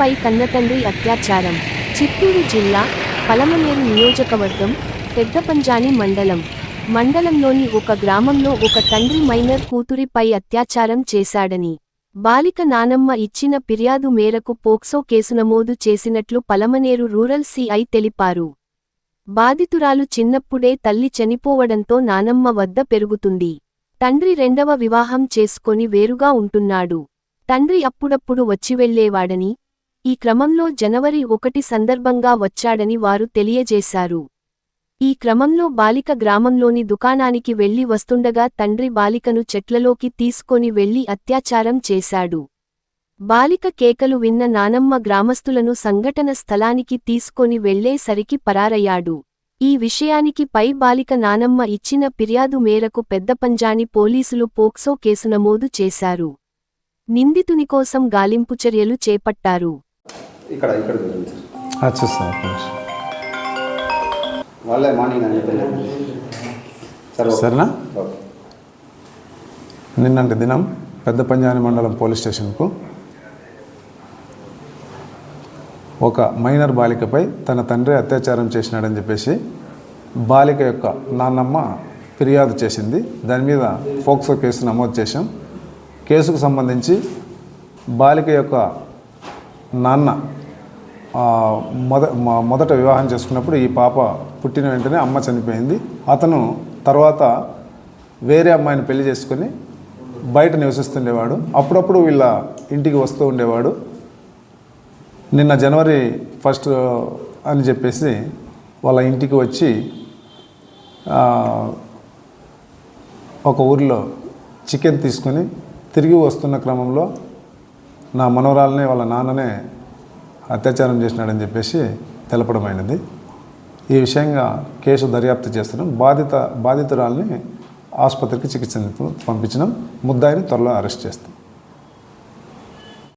కూతురుపై కన్నతండ్రి అత్యాచారం. చిత్తూరు జిల్లా పలమనేరు నియోజకవర్గం పెద్దపంజాని మండలం. మండలంలోని ఒక గ్రామంలో ఒక తండ్రి మైనర్ కూతురిపై అత్యాచారం చేశాడని బాలిక నానమ్మ ఇచ్చిన ఫిర్యాదు మేరకు పోక్సో కేసు నమోదు చేసినట్లు పలమనేరు రూరల్ సిఐ తెలిపారు. బాధితురాలు చిన్నప్పుడే తల్లి చనిపోవడంతో నానమ్మ వద్ద పెరుగుతుంది. తండ్రి రెండవ వివాహం చేసుకొని వేరుగా ఉంటున్నాడు. తండ్రి అప్పుడప్పుడు వచ్చివెళ్ళేవాడని ఈ క్రమంలో జనవరి ఒకటి సందర్భంగా వచ్చాడని వారు తెలియజేశారు. ఈ క్రమంలో బాలిక గ్రామంలోని దుకాణానికి వెళ్ళి వస్తుండగా తండ్రి బాలికను చెట్లలోకి తీసుకొని వెళ్ళి అత్యాచారం చేశాడు. బాలిక కేకలు విన్న నానమ్మ గ్రామస్తులను సంఘటన స్థలానికి తీసుకొని వెళ్ళేసరికి పరారయ్యాడు. ఈ విషయానికి పై బాలిక నానమ్మ ఇచ్చిన ఫిర్యాదు మేరకు పెద్దపంజాని పోలీసులు పోక్సో కేసు నమోదు చేశారు. నిందితుని కోసం గాలింపు చర్యలు చేపట్టారు. ఇక్కడ ఇక్కడ చూడండి సార్ చూస్తాను ఒక నిమిషం. వాళ్ళే మార్నింగ్ అని ఓకే. సరేనా? నిన్నటి దినం పెద్ద పంజాని మండలం పోలీస్ స్టేషన్కు ఒక మైనర్ బాలికపై తన తండ్రి అత్యాచారం చేసినాడని చెప్పేసి బాలిక యొక్క నాన్నమ్మ ఫిర్యాదు చేసింది దాని మీద ఫోక్సో కేసు నమోదు చేశాం కేసుకు సంబంధించి బాలిక యొక్క నాన్న మొద మొదట వివాహం చేసుకున్నప్పుడు ఈ పాప పుట్టిన వెంటనే అమ్మ చనిపోయింది. అతను తర్వాత వేరే అమ్మాయిని పెళ్ళి చేసుకొని బయట నివసిస్తుండేవాడు. అప్పుడప్పుడు వీళ్ళ ఇంటికి వస్తూ ఉండేవాడు. నిన్న జనవరి ఫస్ట్ అని చెప్పేసి వాళ్ళ ఇంటికి వచ్చి ఒక ఊరిలో చికెన్ తీసుకొని తిరిగి వస్తున్న క్రమంలో నా మనవరాలనే వాళ్ళ నాన్ననే అత్యాచారం చేసినాడని చెప్పేసి తెలపడమైనది ఈ విషయంగా కేసు దర్యాప్తు చేస్తున్నాం. బాధిత బాధితురాల్ని ఆసుపత్రికి చికిత్స పంపించడం పంపించినాం. ముద్దాయిని త్వరలో అరెస్ట్ చేస్తాం.